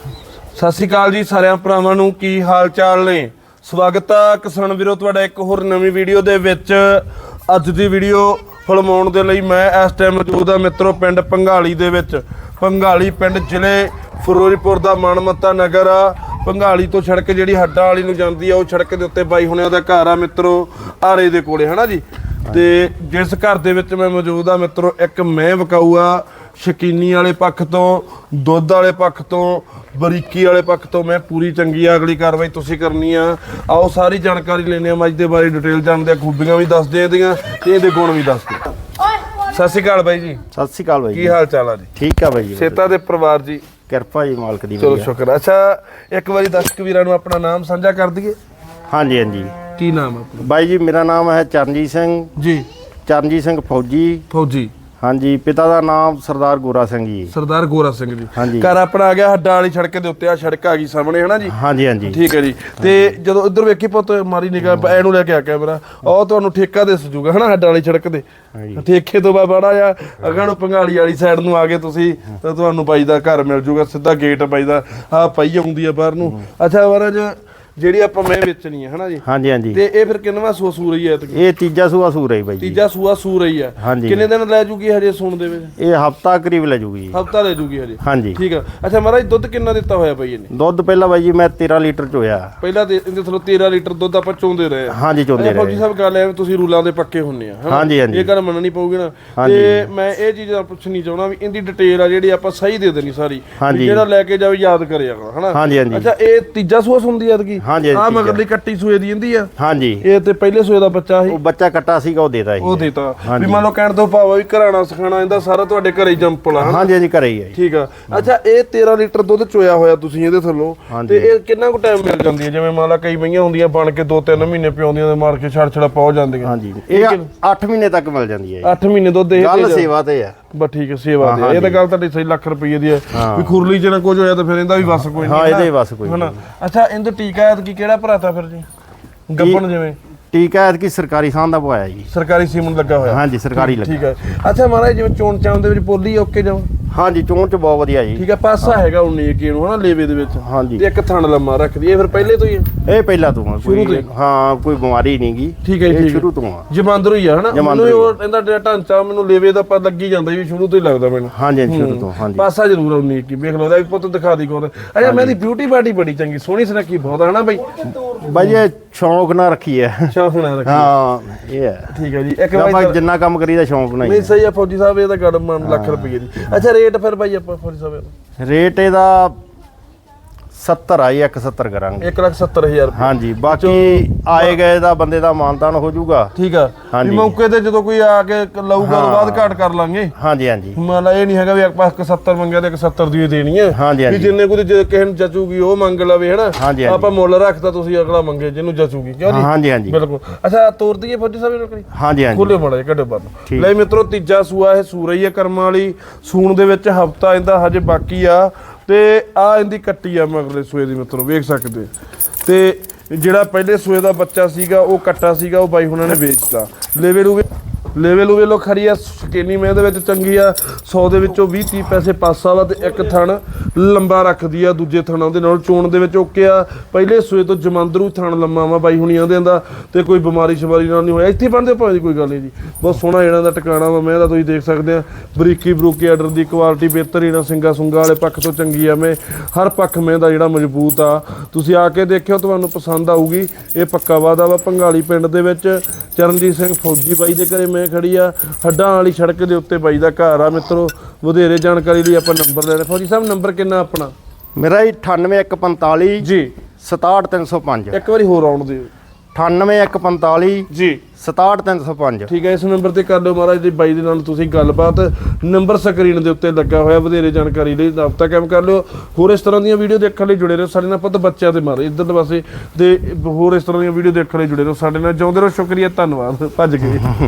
ਸਤਿ ਸ਼੍ਰੀ ਅਕਾਲ ਜੀ ਸਾਰਿਆਂ ਭਰਾਵਾਂ ਨੂੰ, ਕੀ ਹਾਲ ਚਾਲ ਨੇ? ਸਵਾਗਤ ਆ ਕਿਸਾਨ ਵੀਰੋ, ਤੁਹਾਡਾ ਇੱਕ ਹੋਰ ਨਵੀਂ ਵੀਡੀਓ ਦੇ ਵਿੱਚ। ਅੱਜ ਦੀ ਵੀਡੀਓ ਫਿਲਮਾਉਣ ਦੇ ਲਈ ਮੈਂ ਇਸ ਟਾਈਮ ਮੌਜੂਦ ਹਾਂ ਮਿੱਤਰੋ, ਪਿੰਡ ਪੰਘਾਲੀ ਦੇ ਵਿੱਚ। ਪੰਘਾਲੀ ਪਿੰਡ ਜ਼ਿਲ੍ਹੇ ਫਿਰੋਜ਼ਪੁਰ ਦਾ ਮਾਨਮੱਤਾ ਨਗਰ ਆ। ਪੰਘਾਲੀ ਤੋਂ ਸੜਕ ਜਿਹੜੀ ਹੱਡਾਂ ਵਾਲੀ ਨੂੰ ਜਾਂਦੀ ਆ, ਉਹ ਸੜਕ ਦੇ ਉੱਤੇ ਬਾਈ ਹੁਣਿਆਂ ਉਹਦਾ ਘਰ ਆ ਮਿੱਤਰੋ, ਆਰੇ ਦੇ ਕੋਲੇ, ਹਨਾ ਜੀ? ਤੇ ਜਿਸ ਘਰ ਦੇ ਵਿੱਚ ਮੈਂ ਮੌਜੂਦ ਆ ਮਿੱਤਰੋ, ਇੱਕ ਮੈਂ ਵਿਕਾਊ ਆ। ਸ਼ਕੀਨੀ ਵਾਲੇ ਪੱਖ ਤੋਂ ਦੁੱਧ ਵਾਲੇ ਪੱਖ ਤੋਂ ਬਰੀਕੀ ਵਾਲੇ ਪੱਖ ਤੋਂ ਮੈਂ ਪੂਰੀ ਚੰਗੀ ਆ। ਅਗਲੀ ਕਾਰਵਾਈ ਤੁਸੀਂ ਕਰਨੀ ਆ। ਆਓ ਸਾਰੀ ਜਾਣਕਾਰੀ ਲੈਣੇ ਆ ਮੱਝ ਦੇ ਬਾਰੇ ਡਿਟੇਲ ਜਾਣਦੇ ਆ ਖੂਬੀਆਂ ਵੀ ਦੱਸਦੇ ਆ ਇਹਦੀਆਂ ਤੇ ਇਹਦੇ ਗੁਣ ਵੀ ਦੱਸਦੇ ਸਤਿ ਸ਼੍ਰੀ ਅਕਾਲ ਬਾਈ ਜੀ। ਸਤਿ ਸ਼੍ਰੀ ਅਕਾਲ ਬਾਈ ਕੀ ਜੀ ਹਾਲ ਚਾਲ ਆ ਜੀ? ਠੀਕ ਆ ਬਾਈ ਜੀ ਸੇਤਾ ਦੇ ਪਰਿਵਾਰ ਜੀ। ਕਿਰਪਾ ਜੀ ਮਾਲਕ ਦੀ ਚਲੋ ਵਧੀਆ। ਸ਼ੁਕਰ। ਅੱਛਾ ਇੱਕ ਵਾਰੀ ਦਰਸ਼ਕ ਵੀਰਾਂ ਨੂੰ ਆਪਣਾ ਨਾਮ ਸਾਂਝਾ ਕਰ ਦਈਏ। ਹਾਂਜੀ ਹਾਂਜੀ। ਕੀ ਨਾਮ ਆ ਆਪਣਾ? ਬਾਈ ਜੀ ਮੇਰਾ ਨਾਮ ਹੈ ਚਰਨਜੀਤ ਸਿੰਘ। ਜੀ। ਚਰਨਜੀਤ ਸਿੰਘ ਫੌਜੀ। ਫੌਜੀ। ਹਾਂਜੀ ਪਿਤਾ ਦਾ ਨਾਮ ਸਰਦਾਰ ਗੋਰਾ ਸਿੰਘ ਜੀ। ਸਰਦਾਰ ਗੋਰਾ ਸਿੰਘ ਜੀ। ਹਾਂਜੀ। ਘਰ ਆਪਣਾ ਆ ਗਿਆ ਹੱਡਾਂ ਵਾਲੀ ਸੜਕ ਦੇ ਉੱਤੇ ਆ ਸੜਕ ਆ ਗਈ ਸਾਹਮਣੇ ਹਨਾ ਜੀ? ਹਾਂਜੀ ਹਾਂਜੀ। ਠੀਕ ਹੈ ਜੀ। ਤੇ ਜਦੋਂ ਇੱਧਰ ਵੇਖੀ ਪੁੱਤ ਮਾਰੀ ਨਿਗਾਹ ਐ ਨੂੰ ਲੈ ਕੇ ਆ ਕੈਮਰਾ ਉਹ ਤੁਹਾਨੂੰ ਠੇਕਾ ਦੇ ਸਜੂਗਾ ਹਨਾ ਹੱਡਾਂ ਵਾਲੀ ਸੜਕ ਦੇ। ਠੇਕੇ ਤੋਂ ਬਾਅਦ ਬੜਾ ਆ ਅਗਾਂ ਨੂੰ ਪੰਗਾਲੀ ਵਾਲੀ ਸਾਈਡ ਨੂੰ ਆ ਗਏ ਤੁਸੀਂ ਤਾਂ ਤੁਹਾਨੂੰ ਬਾਈ ਦਾ ਘਰ ਮਿਲ ਜੂਗਾ ਸਿੱਧਾ ਗੇਟ ਬਾਈ ਦਾ ਆ ਪਈ ਆਉਂਦੀ ਆ ਬਾਹਰ ਨੂੰ। ਅੱਛਾ ਮਹਾਰਾਜ ਜਿਹੜੀ ਆਪਾਂ ਮੈਂ ਵੇਚਣੀ ਆ ਹਨਾ ਜੀ? ਹਾਂਜੀ ਹਾਂਜੀ। ਤੇ ਇਹ ਫਿਰ ਕਿੰਨਵਾ ਸੂ ਸੂ ਰਹੀ ਹੈ ਤੇ ਇਹ ਤੀਜਾ ਸੂਆ ਸੂਰ ਹੈ ਬਾਈ ਜੀ। ਤੀਜਾ ਸੂਆ ਸੂ ਰਹੀ ਹਾਂਜੀ। ਕਿੰਨੇ ਦਿਨ ਲੈ ਜੂਗੀ ਹਜੇ ਸੂਣ ਦੇ ਵਿੱਚ? ਇਹ ਹਫਤਾ ਕਰੀਬ ਲੈ ਜੂਗੀ ਜੀ। ਹਫਤਾ ਲੈ ਜੂਗੀ ਹਜੇ? ਹਾਂਜੀ। ਠੀਕ ਆ। ਅੱਛਾ ਮਹਾਰਾਜ ਦੁੱਧ ਕਿੰਨਾ ਦਿੱਤਾ ਹੋਇਆ ਬਾਈ ਇਹਨੇ? ਦੁੱਧ ਪਹਿਲਾਂ ਬਾਈ ਜੀ ਮੈਂ 13 ਲੀਟਰ ਚ ਹੋਇਆ ਪਹਿਲਾਂ ਦੇ ਇਹਦੇ ਥੱਲੋਂ 13 ਲੀਟਰ ਦੁੱਧ ਆਪਾਂ ਚੋਂਦੇ ਰਹੇ ਹਾਂਜੀ ਚੋਂਦੇ ਅੱਛਾ, ਫੌਜੀ ਰਹੇ ਸਾਹਿਬ ਗੱਲ ਐ ਤੁਸੀਂ ਰੂਲਾਂ ਦੇ ਪੱਕੇ ਹੁੰਨੇ ਆ? ਹਾਂਜੀ, ਹਾਂਜੀ। ਇਹ ਗੱਲ ਮੰਨਣੀ ਪਊਗੀ ਨਾ। ਤੇ ਮੈਂ ਇਹ ਚੀਜ਼ ਪੁੱਛਣੀ ਚਾਹਣਾ ਵੀ ਇਹਦੀ ਡਿਟੇਲ ਆ ਜਿਹੜੀ ਆਪਾਂ ਸਹੀ ਦੇ ਦੇਣੀ ਸਾਰੀ। ਜਿਹੜਾ ਲੈ ਕੇ ਜਾਵੇ ਯਾਦ ਕਰਿਆਗਾ ਹਨਾ? ਹਾਂਜੀ ਹਾਂਜੀ। ਅੱਛਾ ਇਹ ਤੀਜਾ ਸੂਆ ਹੁੰਦੀ ਆ ਐਤਕੀ? ਹਾਂਜੀ, ਆ ਤੀਜਾ। ਮਗਰਲੀ ਕੱਟੀ ਸੂਏ ਦੀ ਹੁੰਦੀ ਆ। ਹਾਂਜੀ। ਇਹ ਤੇ ਪਹਿਲੇ ਸੂਏ ਦਾ ਬੱਚਾ ਸੀ। ਉਹ ਬੱਚਾ ਕੱਟਾ ਸੀਗਾ ਉਹ ਦੇਤਾ ਉਹ ਜੀ ਦੇਤਾ। ਵੀ। ਮੰਨ ਲਓ ਕਹਿਣ ਤੋਂ ਭਾਵ ਵੀ ਘਰਾਣਾ ਸਿਖਾਣਾ ਇਹਦਾ ਸਾਰਾ ਤੁਹਾਡੇ ਘਰੇ ਹੀ ਜੰਪਲ ਆ ਹਨਾ? ਹਾਂਜੀ ਹਾਂਜੀ ਘਰੇ ਹੀ ਹੈ ਜੀ। ਠੀਕ ਆ। ਅੱਛਾ ਇਹ 13 ਲੀਟਰ ਦੁੱਧ ਚੋਇਆ ਹੋਇਆ ਤੁਸੀਂ ਇਹਦੇ ਥੱਲੋਂ। ਹਾਂਜੀ। ਤੇ ਇਹ ਕਿੰਨਾ ਕੁ ਟਾਈਮ ਮਿਲ ਜਾਂਦੀ ਹੈ ਜਿਵੇਂ ਮੰਨ ਲਾ ਕਈ ਮਈਆਂ ਹੁੰਦੀਆਂ ਬਣ ਕੇ 2-3 ਮਹੀਨੇ ਪਿਆਉਂਦੀਆਂ ਤੇ ਮਾਰ ਕੇ ਛੜ ਛੜਾ ਪਹੁੰਚ ਜਾਂਦੀਆਂ। ਹਾਂਜੀ। ਇਹ 8 ਮਹੀਨੇ ਤੱਕ ਮਿਲ ਜਾਂਦੀ ਹੈ ਜੀ। 8 ਮਹੀਨੇ ਦੁੱਧ ਇਹ ਗੱਲ ਦੇ ਸੇਵਾ ਤੇ ਆ। ਬਸ ਠੀਕ ਹੈ ਸੇਵਾ ਦੇ ਹਾਂ, ਇਹ ਤਾਂ। ਗੱਲ ਤੁਹਾਡੀ ਸਹੀ ਲੱਖ ਰੁਪਏ ਦੀ ਹੈ ਹਾਂ। ਵੀ ਖੁਰਲੀ ਚ ਨਾ ਕੁਝ ਹੋਇਆ ਤਾਂ ਫਿਰ ਇਹਦਾ ਵੀ ਬਸ ਕੋਈ ਨਹੀਂ। ਹਾਂ। ਇਹਦੇ ਬਸ ਕੋਈ ਹਨਾ? ਅੱਛਾ ਇਹਦਾ ਟੀਕਾ ਐਤ ਕੀ ਕਿਹੜਾ ਭਰਾਤਾ ਫਿਰ ਜੀ? ਗੱਪਣ ਜਿਵੇਂ। ਟੀਕਾ ਐਤਕੀ ਸਰਕਾਰੀ ਸਾਂ ਦਾ ਪਵਾਇਆ ਜੀ। ਸਰਕਾਰੀ ਸੀਮਨ ਲੱਗਾ ਹੋਇਆ। ਹਾਂਜੀ ਸਰਕਾਰੀ ਲੱਗਾ। ਠੀਕ ਹੈ। ਅੱਛਾ ਮਹਾਰਾਜ ਜਿਵੇਂ ਚੋਣ ਚਾਉਣ ਦੇ ਵਿੱਚ ਪੋਲੀ ਓਕੇ ਜਾਓ। ਹਾਂਜੀ ਚੋਣ ਚ ਬਹੁਤ ਵਧੀਆ ਜੀ। ਠੀਕ ਹੈ ਪਾਸਾ ਹੈਗਾ 19 ਕੀ ਨੂੰ ਹਨਾ ਲੇਵੇ ਦੇ ਵਿੱਚ। ਹਾਂਜੀ। ਤੇ ਇੱਕ ਥਣ ਲੰਮਾ ਰੱਖਦੀ ਇਹ ਫਿਰ ਪਹਿਲੇ ਤੋਂ ਹੀ ਹੈ? ਇਹ ਪਹਿਲਾਂ ਤੋਂ ਆ, ਸ਼ੁਰੂ ਤੋਂ ਕੋਈ ਹੀ? ਹਾਂ ਕੋਈ ਬਿਮਾਰੀ ਨਹੀਂ ਗੀ। ਠੀਕ ਹੈ ਜੀ, ਇਹ ਠੀਕ ਹੈ। ਸ਼ੁਰੂ ਤੋਂ ਆ। ਜਮਾਂਦਰੂ ਹੀ ਆ ਹਨਾ? ਮੈਨੂੰ ਜਮਾਂਦਰੂ ਹੀ ਉਹ ਇਹਦਾ ਜਿਹੜਾ ਢਾਂਚਾ ਮੈਨੂੰ ਲੇਵੇ ਦਾ ਪਤਾ ਲੱਗੀ ਜਾਂਦਾ ਵੀ ਸ਼ੁਰੂ ਤੋਂ ਹੀ ਲੱਗਦਾ ਮੈਨੂੰ। ਹਾਂਜੀ ਹਾਂਜੀ, ਸ਼ੁਰੂ ਤੋਂ ਹਾਂਜੀ। ਪਾਸਾ ਜ਼ਰੂਰ ਆਉਣੀ ਕੀ ਵੇਖ ਲਓ ਇਹਦਾ ਵੀ ਪੁੱਤ ਦਿਖਾ ਦੀ ਕੋਲ ਅੱਛਾ ਮੈਂ ਦੀ ਬਿਊਟੀ ਬਾਡੀ ਬੜੀ ਚੰਗੀ ਸੋਹਣੀ ਸੁਨੱਖੀ ਬਹੁਤ ਹੈ ਹਨਾ ਬਾਈ? ਬਾਈ ਇਹ ਸ਼ੌਂਕ ਨਾਲ ਰੱਖੀ ਹੈ। ਸ਼ਾਹ ਹੁਣਾ ਰੱਖੀ ਹਾਂ। ਇਹ ਹੈ। ਠੀਕ ਹੈ ਜੀ। ਇੱਕ ਆਪਾਂ ਵਾਰ ਜਿੰਨਾ ਕੰਮ ਕਰੀਦਾ ਸ਼ੌਂਕ ਨਾਲ ਨਹੀਂ ਸਹੀ ਆ ਫੌਜੀ ਸਾਹਿਬ ਇਹ ਤਾਂ ਮੰਨ ਲੱਖ ਰੁਪਏ ਦੀ। ਅੱਛਾ ਰੇਟ ਫਿਰ ਬਾਈ ਆਪਾਂ ਫੌਜੀ ਸਾਹਿਬ। ਰੇਟ ਇਹਦਾ 70 ਆਈ 170 ਕਰਾਂਗੇ। ਇੱਕ ਲੱਖ ਸੱਤਰ ਹਜ਼ਾਰ ਰੁਪਏ। ਹਾਂਜੀ ਬਾਕੀ ਆਏ ਗਏ ਦਾ ਬੰਦੇ ਦਾ ਮਾਨਤਾਨ ਹੋ ਜਾਊਗਾ। ਠੀਕ ਆ। ਵੀ ਹਾਂਜੀ। ਮੌਕੇ ਤੇ ਜਦੋਂ ਕੋਈ ਆ ਕੇ ਲਊਗਾ ਤਾਂ ਬਾਅਦ ਘਾਟ ਕਰ ਲਾਂਗੇ। ਹਾਂਜੀ ਹਾਂਜੀ। ਮੰਨ ਲਾ ਇਹ ਨਹੀਂ ਹੈਗਾ ਵੀ ਆਪਾਂ 70 ਮੰਗਿਆ ਤੇ 70 ਦੀ ਹੀ ਦੇਣੀ ਹੈ। ਹਾਂਜੀ, ਵੀ ਹਾਂਜੀ। ਜਿੰਨੇ ਕੋਈ ਜੇ ਕਿਸੇ ਨੂੰ ਜਚੂਗੀ ਉਹ ਮੰਗ ਲਵੇ ਹਨਾ? ਹਾਂਜੀ। ਆਪਾਂ ਮੁੱਲ ਰੱਖਤਾ ਤੁਸੀਂ ਅਗਲਾ ਮੰਗੇ ਜਿਹਨੂੰ ਜਚੂਗੀ। ਕਿਉਂ ਜੀ ਹਾਂਜੀ ਹਾਂਜੀ। ਬਿਲਕੁਲ। ਅੱਛਾ ਤੋਰ ਦਈਏ ਫੌਜੀ ਸਾਹਿਬ ਨੂੰ ਕਰੀ ਹਾਂਜੀ ਹਾਂਜੀ। ਖੋਲੇ ਮੜਾ ਕੱਢੋ ਬਾਹਰ ਠੀਕ। ਲੈ ਮਿੱਤਰੋ ਤੀਜਾ ਸੂਆ ਇਹ ਸੂਰਈ ਹੈ ਕਰਮਾਂ ਵਾਲੀ। ਸੂਣ ਦੇ ਵਿੱਚ ਹਫਤਾ ਇਹਦਾ ਹਜੇ ਬਾਕੀ ਆ। ਤੇ ਆ ਇਹਦੀ ਕੱਟੀ ਆ ਮਗਰਲੇ ਸੂਏ ਦੀ ਮਿੱਤਰੋ ਵੇਖ ਸਕਦੇ ਹੋ। ਤੇ ਜਿਹੜਾ ਪਹਿਲੇ ਸੂਏ ਦਾ ਬੱਚਾ ਸੀਗਾ, ਉਹ ਕੱਟਾ ਸੀਗਾ, ਉਹ ਬਾਈ ਹੁਣਾਂ ਨੇ ਵੇਚਤਾ ਲੈਵੇ ਲੂਵੇ ਲੈਵੇ ਲੂਵੇ ਲੋ ਖਰੀ ਆ, ਸਕੀਨੀ ਮੈਂ ਦੇ ਵਿੱਚ ਚੰਗੀ ਆ 100 ਦੇ ਵਿੱਚੋਂ 20 30 ਪੈਸੇ ਪਾਸਾ ਵਾ ਤੇ ਇੱਕ ਥਣ ਲੰਬਾ ਰੱਖਦੀ ਆ, ਦੂਜੇ ਥਣਾਂ ਦੇ ਨਾਲ ਚੋਣ ਦੇ ਵਿੱਚ ਓਕੇ ਆ। ਪਹਿਲੇ ਸੂਏ ਤੋਂ ਜਮਾਂਦਰੂ ਥਣ ਲੰਮਾ ਵਾ ਬਾਈ ਹੁਣੀ ਆਉਂਦੇ ਦਾ ਤੇ ਕੋਈ ਬਿਮਾਰੀ ਸ਼ਮਾਰੀ ਨਾਲ ਨਹੀਂ ਹੋਇਆ। ਇੱਥੇ ਬਣਦੇ ਭਾਵੇਂ ਕੋਈ ਗੱਲ ਨਹੀਂ ਜੀ। ਬਹੁਤ ਸੋਹਣਾ ਇਹਨਾਂ ਦਾ ਟਿਕਾਣਾ ਵਾ, ਮੈਂ ਦਾ ਤੁਸੀਂ ਦੇਖ ਸਕਦੇ ਆ। ਬਰੀਕੀ ਬਰੂਕੀ ਆਰਡਰ ਦੀ ਕੁਆਲਿਟੀ ਬਿਹਤਰ, ਇਹਨਾਂ ਸਿੰਗਾ ਸੁੰਗਾ ਵਾਲੇ ਪੱਖ ਤੋਂ ਚੰਗੀ ਆ ਮੈਂ। ਹਰ ਪੱਖ ਮੈਂ ਦਾ ਜਿਹੜਾ ਮਜ਼ਬੂਤ ਆ। ਤੁਸੀਂ ਆ ਕੇ ਦੇਖਿਓ, ਤੁਹਾਨੂੰ ਪਸੰਦ ਆਊਗੀ। ਇਹ ਪੱਕਾ ਵਾਦਾ ਵਾ, ਪੰਗਾਲੀ ਪਿੰਡ ਦੇ ਵਿੱਚ। ਚਰਨਜੀਤ ਸਿੰਘ ਫੌਜੀ ਬਾਈ ਦੇ ਘਰੇ ਮੈਂ ਖੜੀ ਆ? ਹੱਡਾਂ ਵਾਲੀ ਸੜਕ ਦੇ ਉੱਤੇ ਬਾਈ ਦਾ ਘਰ ਆ ਮਿੱਤਰੋ। ਵਧੇਰੇ ਜਾਣਕਾਰੀ ਲਈ ਆਪਾਂ ਨੰਬਰ ਲੈਣਾ ਫੌਜੀ ਸਾਹਿਬ ਨੰਬਰ ਕਿੰਨਾ ਆਪਣਾ? ਮੇਰਾ ਜੀ 98145 ਜੀ। 67305 ਇੱਕ ਵਾਰੀ ਹੋਰ ਆਉਣ ਦਿਓ। 98145 ਜੀ। 67305 ਠੀਕ ਹੈ ਇਸ ਨੰਬਰ ਤੇ ਕਰ ਲਿਓ ਮਹਾਰਾਜ ਜੀ ਬਾਈ ਦੇ ਨਾਲ ਤੁਸੀਂ ਗੱਲਬਾਤ। ਨੰਬਰ ਸਕਰੀਨ ਦੇ ਉੱਤੇ ਲੱਗਾ ਹੋਇਆ ਵਧੇਰੇ ਜਾਣਕਾਰੀ ਲਈ ਰਾਬਤਾ ਕਾਇਮ ਕਰ ਲਿਓ। ਹੋਰ ਇਸ ਤਰ੍ਹਾਂ ਦੀਆਂ ਵੀਡੀਓ ਦੇਖਣ ਲਈ ਜੁੜੇ ਰਹੋ ਸਾਡੇ ਨਾਲ ਪੁੱਤ ਬੱਚਿਆਂ ਦੇ ਮਾਰੇ ਇੱਧਰ ਪਾਸੇ ਤੇ ਹੋਰ ਇਸ ਤਰ੍ਹਾਂ ਦੀਆਂ ਵੀਡੀਓ ਦੇਖਣ ਲਈ ਜੁੜੇ ਰਹੋ ਸਾਡੇ ਨਾਲ। ਜਿਉਂਦੇ ਰਹੋ ਸ਼ੁਕਰੀਆ ਧੰਨਵਾਦ। ਭੱਜ ਗਏ।